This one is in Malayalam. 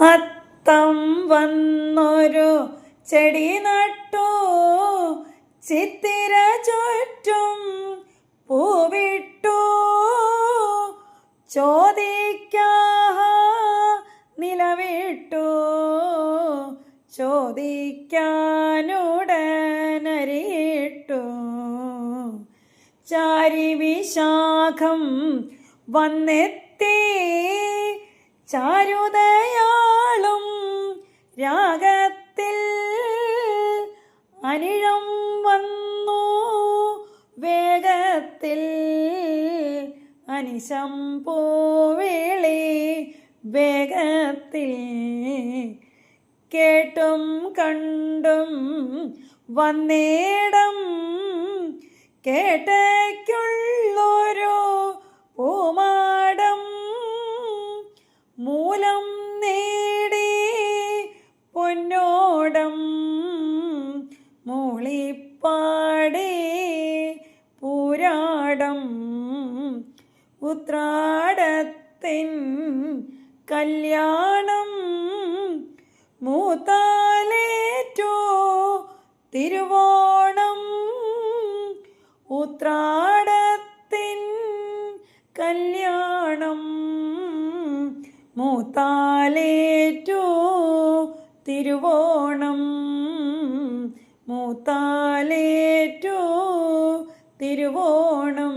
അത്തം വന്നൊരു ചെടി നട്ടു. ചിത്തിര ചുറ്റും പൂവിട്ടു. ചോദിക്കാ നിലവിട്ടു. ചോദിക്കാനുടനരിട്ടു ചാരിവിശാഖം വന്നെത്തി. ചാരുതയാളും രാഗത്തിൽ അനിഴം വന്നു. വേഗത്തിൽ അനിശം പോവേളി. വേഗത്തിൽ കേട്ടും കണ്ടും വന്നേടം പൂരാടം ഉത്രാടത്തിൻ കല്യാണം മൂത്താലേറ്റോ തിരുവോണം ഉത്രാടത്തിൻ കല്യാണം മൂത്താലേറ്റോ തിരുവോണം തിരുവോണം